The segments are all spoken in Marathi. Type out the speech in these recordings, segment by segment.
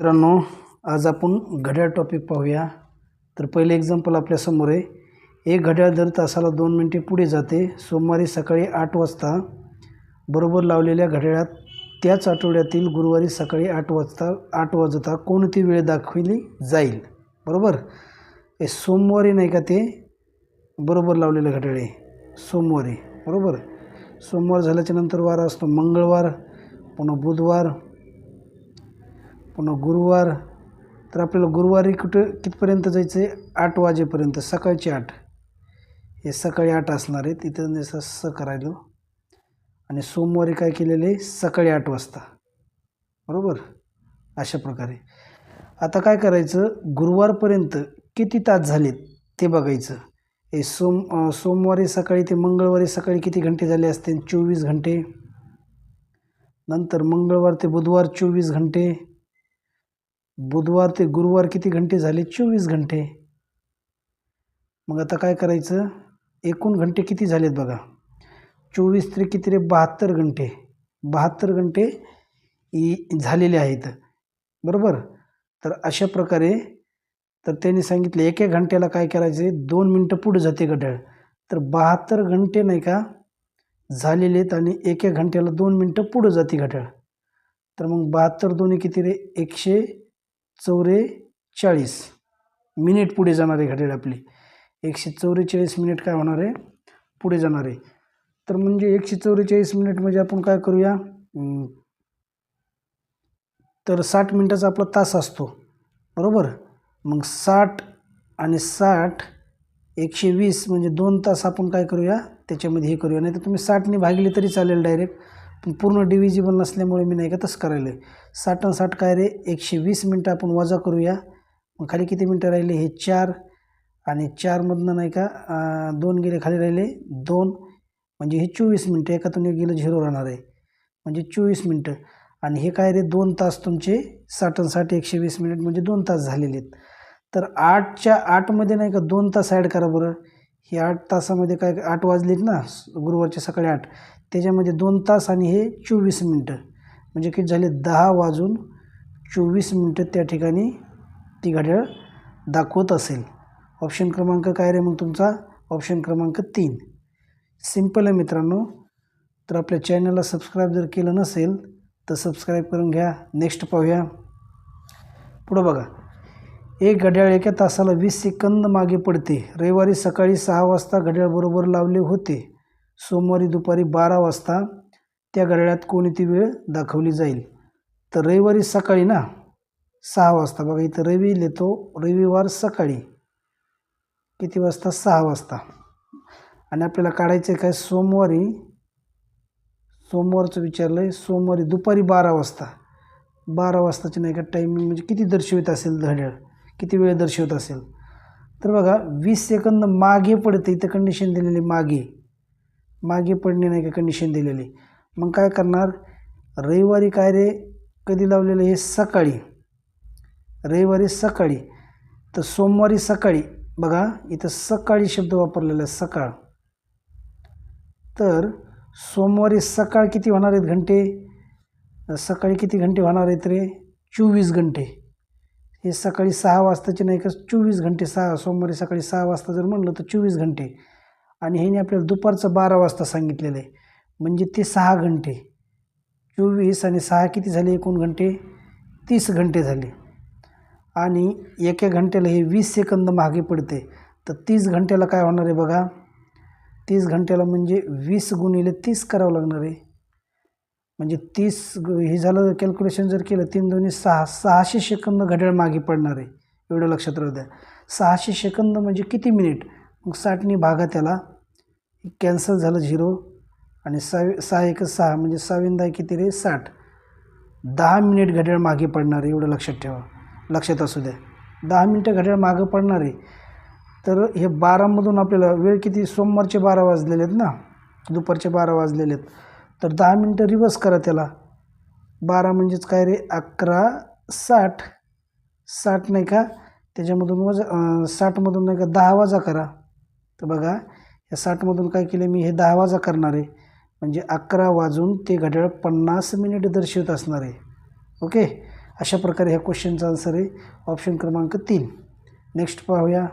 मित्रांनो आज आपण घड्याळ टॉपिक पाहूया. तर पहिले एक्झाम्पल आपल्यासमोर आहे. एक घड्याळ दर तासाला दोन मिनटे पुढे जाते. सोमवारी सकाळी आठ वाजता बरोबर लावलेल्या घड्याळात त्याच आठवड्यातील गुरुवारी सकाळी आठ वाजता आठ वाजता कोणती वेळ दाखवली जाईल? बरोबर? हे सोमवारी नाही का ते? बरोबर लावलेलं घड्याळ आहे. सोमवारी. बरोबर? सोमवार झाल्याच्यानंतर वार असतो. मंगळवार पुन्हा बुधवार पुन्हा गुरुवार तर आपल्याला गुरुवारी कुठं कितपर्यंत जायचं आहे आठ वाजेपर्यंत सकाळची आठ. हे सकाळी आठ असणार आहे तिथं जसं स करायलो आणि सोमवारी काय केलेलं आहे? सकाळी आठ वाजता. बरोबर? अशा प्रकारे. आता काय करायचं? गुरुवारपर्यंत किती तास झालेत ते बघायचं. हे सोम सोमवारी सकाळी ते मंगळवारी सकाळी किती घंटे झाले असतील? चोवीस घंटे. नंतर मंगळवार ते बुधवार चोवीस घंटे. बुधवार ते गुरुवार किती घंटे झाले? चोवीस घंटे. मग आता काय करायचं? एकूण घंटे किती झालेत बघा? चोवीस तरी किती रे? बहात्तर घंटे. बहात्तर घंटे झालेले आहेत. बरोबर? तर अशा प्रकारे तर त्यांनी सांगितलं एक एक घंट्याला काय करायचे दोन मिनटं पुढे जाते घड्याळ तर बहात्तर घंटे नाही का? झालेले आहेत आणि एक एक घंट्याला दोन मिनटं पुढं जाते घड्याळ तर मग बहात्तर दोन्ही किती रे? एकशे चौवेचाळीस मिनिट पुढे जाणार आहे घड्याळ आपली. एकशे चौवेचाळीस मिनिट काय होणार आहे? पुढे जाणार. आहे तर म्हणजे एकशे चौवेचाळीस मिनिट म्हणजे आपण काय करूया? तर साठ मिनटाचा आपला तास असतो. बरोबर? मग साठ आणि साठ एकशे वीस म्हणजे दोन तास आपण काय करूया? त्याच्यामध्ये हे करूया. नाही तर तुम्ही साठने भागले तरी चालेल डायरेक्ट पण पूर्ण डिव्हिजिबल नसल्यामुळे मी नाही का तसं करायलं आहे साठ आणि साठ काय रे? एकशे वीस मिनटं आपण वजा करूया. मग खाली किती मिनटं राहिले? हे चार. आणि चारमधनं नाही का दोन गेले खाली राहिले. दोन. म्हणजे हे चोवीस मिनटं एकातून एक गेलं झिरो राहणार आहे. म्हणजे चोवीस मिनटं. आणि हे काय रे? दोन तास तुमचे साठ आणि साठ एकशे वीस मिनिट म्हणजे दोन तास झालेले आहेत. तर आठच्या आठमध्ये नाही का दोन तास ॲड करा बरं. हे आठ तासामध्ये काय आठ वाजलेत ना? गुरुवारच्या सकाळी आठ. त्याच्यामध्ये दोन तास आणि हे चोवीस मिनटं. म्हणजे किती झाले? दहा वाजून चोवीस मिनटं त्या ठिकाणी ती घड्याळ दाखवत असेल. ऑप्शन क्रमांक काय रे मग तुमचा? ऑप्शन क्रमांक तीन. सिंपल आहे मित्रांनो. तर आपल्या चॅनलला सबस्क्राईब जर केलं नसेल तर सबस्क्राईब करून घ्या. नेक्स्ट पाहूया. पुढं बघा. एक घड्याळ एका तासाला वीस सेकंद मागे पडते. रविवारी सकाळी सहा वाजता घड्याळ बरोबर लावले होते. सोमवारी दुपारी बारा वाजता त्या घड्याळात कोणती वेळ दाखवली जाईल. तर रविवारी सकाळी ना? सहा वाजता. बघा इथं रवी लिहितो रविवार सकाळी. किती वाजता? सहा वाजता. आणि आपल्याला काढायचं आहे काय? सोमवारी सोमवारचं विचारलं आहे सोमवारी दुपारी बारा वाजता. बारा वाजताची नाही का टायमिंग म्हणजे किती दर्शवित असेल घड्याळ किती वेळ दर्शवत असेल? तर बघा वीस सेकंद मागे पडते. इथं कंडिशन दिलेली मागे. मागे पडणे नाही का कंडिशन दिलेली. मग काय करणार? रविवारी काय रे? कधी लावलेलं हे सकाळी. रविवारी सकाळी. तर सोमवारी सकाळी. बघा इथं सकाळी शब्द वापरलेला आहे सकाळ. तर सोमवारी सकाळ किती होणार आहेत घंटे? सकाळी किती घंटे होणार आहेत रे? चोवीस घंटे. हे सकाळी सहा वाजताचे नाही का? चोवीस घंटे सहा सोमवारी सकाळी सहा वाजता जर म्हणलं तर चोवीस घंटे. आणि ह्याने आपल्याला दुपारचं बारा वाजता सांगितलेलं आहे. म्हणजे ते सहा घंटे. चोवीस आणि सहा किती झाले? एकूण घंटे? तीस घंटे झाले. आणि एका घंट्याला हे वीस सेकंद मागे पडते. तर तीस घंट्याला काय होणार आहे बघा? तीस घंट्याला म्हणजे वीस गुणिले तीस करावं लागणार आहे. म्हणजे तीस हे झालं कॅल्क्युलेशन जर केलं तीन दोन्ही सहा सहाशे सेकंद घड्याळ मागे पडणार आहे. एवढं लक्षात राहू द्या. सहाशे सेकंद म्हणजे किती मिनिट मग साठनी भागा त्याला. कॅन्सल झालं झिरो आणि सहा सहा एक सहा म्हणजे सहाविंदा किती रे? साठ. दहा मिनिट घड्याळ मागे पडणार आहे एवढं लक्षात ठेवा. लक्षात असू द्या. दहा मिनटं घड्याळ मागं पडणार आहे. तर हे बारामधून आपल्याला वेळ किती? सोमवारचे बारा वाजलेले आहेत ना? दुपारचे बारा वाजलेले आहेत. तर दहा मिनटं रिवर्स करा त्याला. बारा म्हणजेच काय रे? अकरा साठ. साठ नाही का? त्याच्यामधून वजा साठमधून नाही का? दहा वाजा करा. तर बघा या साठमधून काय केलं मी हे दहा वाजा करणार आहे. म्हणजे अकरा वाजून ते घड्याळ पन्नास मिनिट दर्शवत असणार आहे. ओके अशा प्रकारे ह्या क्वेश्चनचा आन्सर आहे. ऑप्शन क्रमांक तीन. नेक्स्ट पाहूया.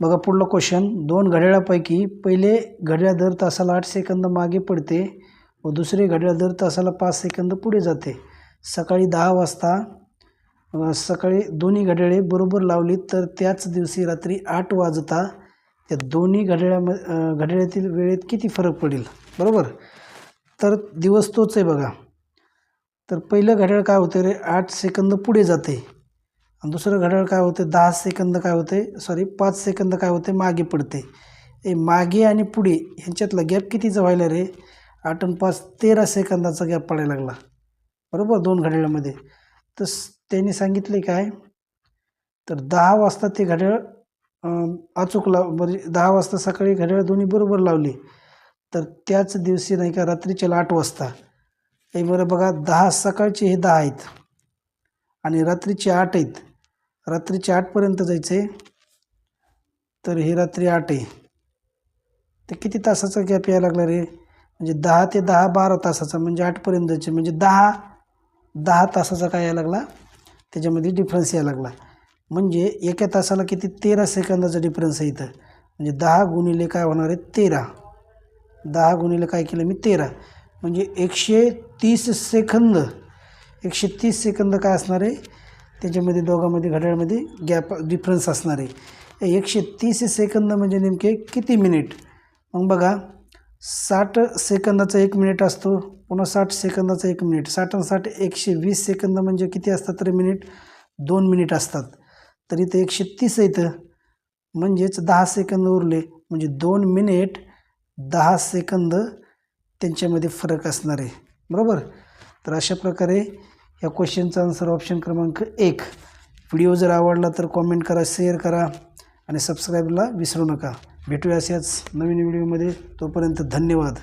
बघा पुढलं क्वेश्चन दोन घड्याळापैकी पहिले घड्याळ दर तासाला आठ सेकंद मागे पडते व दुसरे घड्याळ दर तासाला पाच सेकंद पुढे जाते. सकाळी दहा वाजता सकाळी दोन्ही घड्याळे बरोबर लावली तर त्याच दिवशी रात्री आठ वाजता त्या दोन्ही घड्याळाम घड्याळ्यातील घड्याळातील वेळेत किती फरक पडेल? बरोबर? तर दिवस तोच आहे बघा. तर पहिलं घड्याळ काय होते रे? आठ सेकंद पुढे जाते. आणि दुसरं घड्याळ काय होते? दहा सेकंद काय होते? सॉरी पाच सेकंद काय होते? मागे पडते. ए मागे आणि पुढे ह्यांच्यातला गॅप कितीचा व्हायला रे? आठ आणि पाच तेरा सेकंदाचा गॅप पडायला लागला. बरोबर? दोन घड्याळामध्ये. तर त्यांनी सांगितले काय तर दहा वाजता ते घड्याळ अचूक लाव म्हणजे दहा वाजता सकाळी घड्याळ दोन्ही बरोबर लावले. तर त्याच दिवशी नाही का रात्रीच्या आठ वाजता. हे बरं बघा दहा सकाळचे हे दहा आहेत. आणि रात्रीचे आठ आहेत. रात्रीचे आठपर्यंत जायचं. आहे तर हे रात्री आठ आहे. तर किती तासाचा गॅप यायला लागला रे? म्हणजे दहा ते दहा बारा तासाचा म्हणजे आठपर्यंत जायचे म्हणजे दहा दहा तासाचा काय यायला लागला? त्याच्यामध्ये डिफरन्स यायला लागला. म्हणजे एका तासाला किती? तेरा सेकंदाचा डिफरन्स आहे इथं. म्हणजे दहा गुणिले काय होणार आहे? तेरा. दहा गुणिले काय केलं? मी तेरा. म्हणजे एकशे तीस सेकंद. एकशे तीस सेकंद काय असणार आहे? त्याच्यामध्ये दोघांमध्ये घड्याळमध्ये गॅप डिफरन्स असणार आहे. एकशे तीस सेकंद म्हणजे नेमके किती मिनिट मग बघा साठ सेकंदाचा एक मिनिट असतो. पुन्हा साठ सेकंदाचा एक मिनिट. साठ आणि साठ एकशे वीस सेकंद म्हणजे किती असतात तरी मिनिट? दोन मिनिट असतात. तर इथं एकशे तीस इथं म्हणजेच दहा सेकंद उरले. म्हणजे दोन मिनिट दहा सेकंद त्यांच्यामध्ये फरक असणार आहे. बरोबर? तर अशा प्रकारे या क्वेश्चनचा आन्सर ऑप्शन क्रमांक एक. व्हिडिओ जर आवडला तर कॉमेंट करा शेअर करा आणि सबस्क्राईबला विसरू नका. भेटूया अशाच नवीन व्हिडिओमध्ये तोपर्यंत धन्यवाद.